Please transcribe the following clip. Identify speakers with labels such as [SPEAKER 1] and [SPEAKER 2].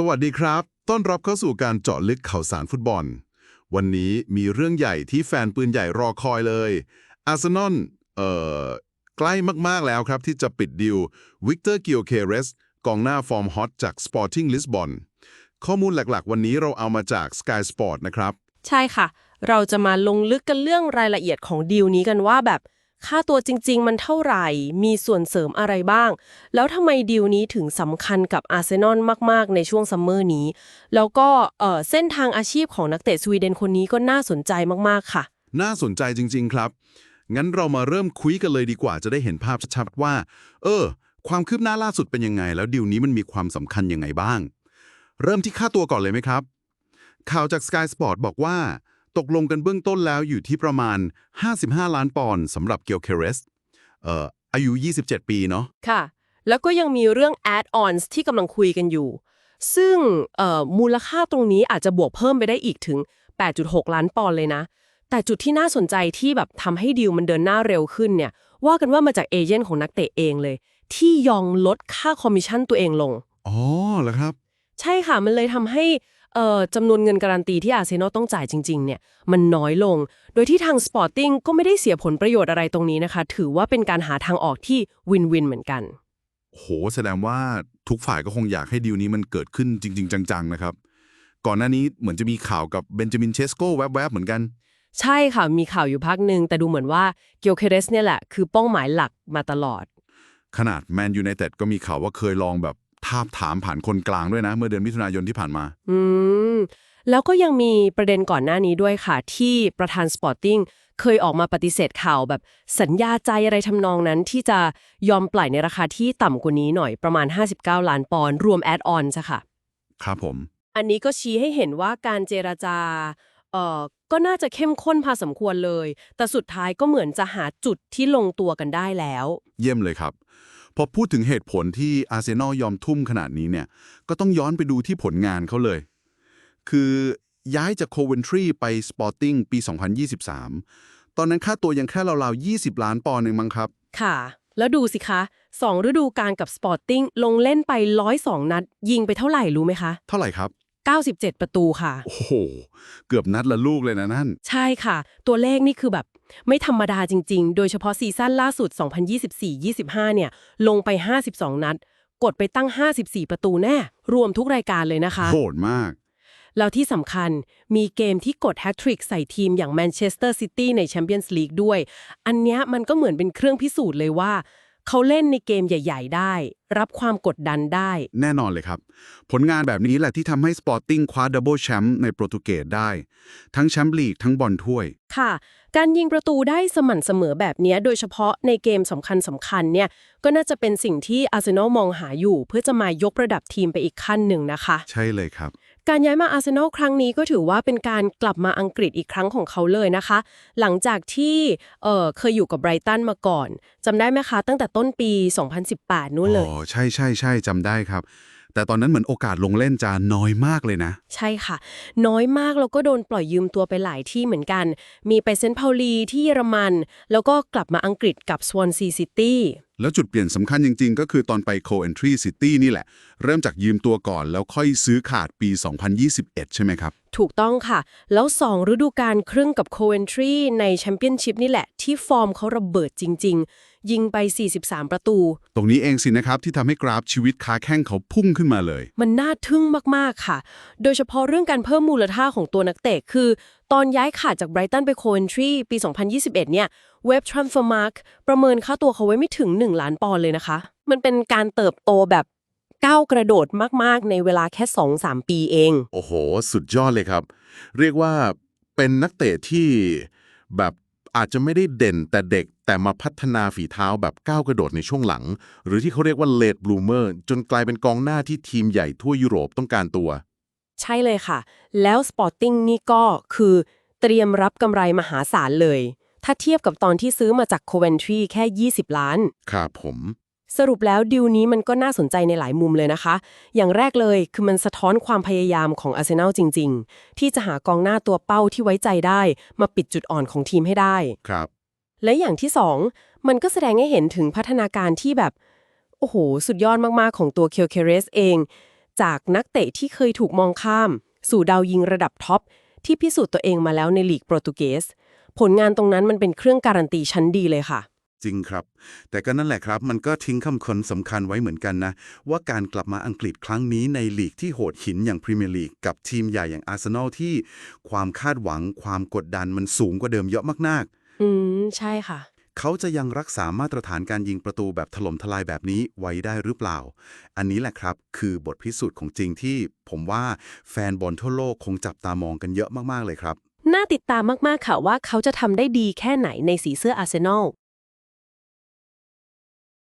[SPEAKER 1] สวัสดีครับ ต้อนรับเข้าสู่การเจาะลึกข่าวสารฟุตบอล วันนี้มีเรื่องใหญ่ที่แฟนปืนใหญ่รอคอยเลย อาร์เซนอล เอ่อ ใกล้มากๆแล้วครับที่จะปิดดิว วิกเตอร์กิโอเคเรส กองหน้าฟอร์มฮอตจาก Sporting Lisbon ข้อมูลหลักๆ วันนี้เราเอามาจาก Sky Sport นะครับ
[SPEAKER 2] ใช่ค่ะ เราจะมาลงลึกกันเรื่องรายละเอียดของดีลนี้กันว่าแบบ ค่าตัวจริง ๆ มันเท่าไหร่ มีส่วนเสริมอะไรบ้าง แล้วทำไมดีลนี้ถึงสำคัญกับอาร์เซนอลมาก ๆ ในช่วงซัมเมอร์นี้ แล้วก็เอ่อเส้นทางอาชีพของนักเตะสวีเดนคนนี้ก็น่าสนใจมาก ๆ ค่ะ
[SPEAKER 1] น่าสนใจจริง ๆ ครับ งั้นเรามาเริ่มคุยกันเลยดีกว่าจะได้เห็นภาพชัดๆว่า เออ ความคืบหน้าล่าสุดเป็นยังไง แล้วดีลนี้มันมีความสำคัญยังไงบ้าง เริ่มที่ค่าตัวก่อนเลยไหมครับ ข่าวจาก Sky Sport บอกว่า ตกลงกันเบื้องต้นแล้วอยู่ที่ประมาณ 55 ล้านปอนด์สำหรับเกียวเคเรสเอ่ออายุ 27 ปีเนาะ
[SPEAKER 2] ค่ะ แล้วก็ยังมีเรื่อง add-ons ที่กำลังคุยกันอยู่ ซึ่งเอ่อมูลค่าตรงนี้อาจจะบวกเพิ่มไปได้อีกถึง 8.6 ล้านปอนด์เลยนะ แต่จุดที่น่าสนใจที่แบบทำให้ดีลมันเดินหน้าเร็วขึ้นเนี่ย ว่ากันว่ามาจากเอเจนต์ของนักเตะเองเลย ที่ยอมลดค่าคอมมิชชั่นตัวเองลง
[SPEAKER 1] อ๋อเหรอครับ
[SPEAKER 2] ใช่ค่ะมันเลยทำให้เอ่อจำนวนเงินการันตีที่อาร์เซนอลต้องจ่ายจริง ๆ เนี่ย มันน้อยลง โดยที่ทางสปอร์ติ้งก็ไม่ได้เสียผลประโยชน์อะไรตรงนี้นะคะ ถือว่าเป็นการหาทางออกที่วินวินเหมือนกัน
[SPEAKER 1] โห แสดงว่าทุกฝ่ายก็คงอยากให้ดีลนี้มันเกิดขึ้นจริง ๆ จัง ๆ นะครับ ก่อนหน้านี้เหมือนจะมีข่าวกับเบนจามินเชสโกแวบๆเหมือนกัน
[SPEAKER 2] ใช่ค่ะ มีข่าวอยู่พักหนึ่งแต่ดูเหมือนว่าเกียวเคเรสเนี่ยแหละคือเป้าหมายหลักมาตลอด
[SPEAKER 1] ขนาดแมนยู i นเต็ดก็มีข่าวว่าเคยลองแบบ ทาบถามผ่านคนกลางด้วยนะ เมื่อเดือนมิถุนายนที่ผ่านมา
[SPEAKER 2] อืม แล้วก็ยังมีประเด็นก่อนหน้านี้ด้วยค่ะ ที่ประธานสปอร์ติ้งเคยออกมาปฏิเสธข่าวแบบสัญญาใจอะไรทำนองนั้นที่จะยอมปล่อยในราคาที่ต่ำกว่านี้หน่อยประมาณ 59 ล้านปอนด์รวมแอดออนซะค่ะ
[SPEAKER 1] ครับผม
[SPEAKER 2] อันนี้ก็ชี้ให้เห็นว่าการเจราจาเอ่อก็น่าจะเข้มข้นพอสมควรเลย แต่สุดท้ายก็เหมือนจะหาจุดที่ลงตัวกันได้แล้ว
[SPEAKER 1] เยี่ยมเลยครับ พอพูดถึงเหตุผลที่อาร์เซนอลยอมทุ่มขนาดนี้เนี่ย ก็ต้องย้อนไปดูที่ผลงานเขาเลย คือย้ายจากโคเวนทรีไปสปอร์ติ้งปี 2023 ตอนนั้นค่าตัวยังแค่ราวๆ 20 ล้านปอนด์เองมั้งครับ
[SPEAKER 2] ค่ะ แล้วดูสิคะสองฤดูกาลกับสปอร์ติ้งลงเล่นไป 102 นัด ยิงไปเท่าไหร่รู้ไหมคะ
[SPEAKER 1] เท่าไหร่ครับ
[SPEAKER 2] 97 ประตูค่ะ
[SPEAKER 1] โอ้โห เกือบนัดละลูกเลยนะนั่น
[SPEAKER 2] ใช่ค่ะ ตัวเลขนี่คือแบบไม่ธรรมดาจริง ๆ โดยเฉพาะซีซั่นล่าสุด 2024-25 เนี่ย ลงไป 52 นัด กดไปตั้ง 54 ประตูแน่ รวมทุกรายการเลยนะคะ
[SPEAKER 1] โหดมาก
[SPEAKER 2] แล้วที่สำคัญมีเกมที่กดแฮตทริกใส่ทีมอย่างแมนเชสเตอร์ซิตี้ในแชมเปี้ยนส์ลีกด้วย อันเนี้ยมันก็เหมือนเป็นเครื่องพิสูจน์เลยว่า เขาเล่นในเกมใหญ่ ๆ ได้ รับความกดดันได้
[SPEAKER 1] แน่นอนเลยครับ ผลงานแบบนี้แหละที่ทำให้สปอร์ติ้งคว้าดับเบิลแชมป์ในโปรตุเกสได้ ทั้งแชมป์ลีกทั้งบอลถ้วย
[SPEAKER 2] ค่ะ การยิงประตูได้สม่ำเสมอแบบเนี้ยโดยเฉพาะในเกมสำคัญสำคัญๆเนี่ย ก็น่าจะเป็นสิ่งที่อาร์เซนอลมองหาอยู่ เพื่อจะมายกระดับทีมไปอีกขั้นหนึ่งนะคะ
[SPEAKER 1] ใช่เลยครับ
[SPEAKER 2] การย้ายมาอาร์เซนอลครั้งนี้ก็ถือว่าเป็นการกลับมาอังกฤษอีกครั้งของเขาเลยนะคะ หลังจากที่เอ่อเคยอยู่กับไบรตันมาก่อนจำได้ไหมคะ ตั้งแต่ต้นปี 2018 นู้นเลย
[SPEAKER 1] อ๋อ ใช่ใช่ใช่จำได้ครับ แต่ตอนนั้นเหมือนโอกาสลงเล่นจะน้อยมากเลยนะ
[SPEAKER 2] ใช่ค่ะ น้อยมากแล้วก็โดนปล่อยยืมตัวไปหลายที่เหมือนกัน มีไปเซนต์เปาลีที่เยอรมัน แล้วก็กลับมาอังกฤษกับสวอนซีซิตี้
[SPEAKER 1] แล้วจุดเปลี่ยนสำคัญจริง ๆ ก็คือตอนไป Co-Entry City นี่แหละ เริ่มจากยืมตัวก่อนแล้วค่อยซื้อขาดปี 2021 ใช่ไหมครับ
[SPEAKER 2] ถูกต้องค่ะ แล้ว 2 ฤดูกาลครึ่งกับโคเวนทรีในแชมเปี้ยนชิพนี่แหละ ที่ฟอร์มเขาระเบิดจริง ๆ ยิงไป 43 ประตู
[SPEAKER 1] ตรงนี้เองสินะครับที่ทำให้กราฟชีวิตค้าแข้งเขาพุ่งขึ้นมาเลย
[SPEAKER 2] มันน่าทึ่งมากๆค่ะ โดยเฉพาะเรื่องการเพิ่มมูลค่าของตัวนักเตะ คือ ตอนย้ายขาดจากไบรตันไปโคเวนทรีปี 2021 เนี่ย เว็บ Transfermarkt ประเมินค่าตัวเขาไว้ไม่ถึง 1 ล้านปอนด์เลยนะคะ มันเป็นการเติบโตแบบก้าวกระโดดมากๆ ในเวลาแค่ 2-3 ปีเอง
[SPEAKER 1] โอ้โห สุดยอดเลยครับ เรียกว่าเป็นนักเตะที่แบบอาจจะไม่ได้เด่นแต่เด็ก แต่มาพัฒนาฝีเท้าแบบก้าวกระโดดในช่วงหลัง หรือที่เขาเรียกว่า late bloomer จนกลายเป็นกองหน้าที่ทีมใหญ่ทั่วยุโรปต้องการตัว
[SPEAKER 2] ใช่เลยค่ะ แล้ว Sporting นี่ก็คือเตรียมรับกำไรมหาศาลเลย ถ้าเทียบกับตอนที่ซื้อมาจาก Coventry แค่ 20 ล้าน
[SPEAKER 1] ครับผม
[SPEAKER 2] สรุปแล้วดิวนี้มันก็น่าสนใจในหลายมุมเลยนะคะ อย่างแรกเลยคือมันสะท้อนความพยายามของอาร์เซนอลจริง ๆ ที่จะหากองหน้าตัวเป้าที่ไว้ใจได้ มาปิดจุดอ่อนของทีมให้ได้
[SPEAKER 1] ครับ
[SPEAKER 2] และอย่างที่สองมันก็แสดงให้เห็นถึงพัฒนาการที่แบบ โอ้โห สุดยอดมากๆของตัวเคียวเคเรสเอง จากนักเตะที่เคยถูกมองข้าม สู่ดาวยิงระดับท็อป ที่พิสูจน์ตัวเองมาแล้วในลีกโปรตุเกส ผลงานตรงนั้นมันเป็นเครื่องการันตีชั้นดีเลยค่ะ
[SPEAKER 1] จริงครับ แต่ก็นั่นแหละครับ มันก็ทิ้งคำคนสำคัญไว้เหมือนกันนะ ว่าการกลับมาอังกฤษครั้งนี้ในลีกที่โหดหินอย่างพรีเมียร์ลีกกับทีมใหญ่อย่างอาร์เซนอลที่ความคาดหวังความกดดันมันสูงกว่าเดิมเยอะมาก
[SPEAKER 2] อืม ใช่ค่ะ
[SPEAKER 1] ๆเขาจะยังรักษามาตรฐานการยิงประตูแบบถล่มทลายแบบนี้ไว้ได้หรือเปล่า อันนี้แหละครับ คือบทพิสูจน์ของจริงที่ ผมว่าแฟนบอลทั่วโลกคงจับตามองกันเยอะมากๆเลยครับ
[SPEAKER 2] น่าติดตามมากๆค่ะว่าเขาจะทำได้ดีแค่ไหนในสีเสื้ออาร์เซนอล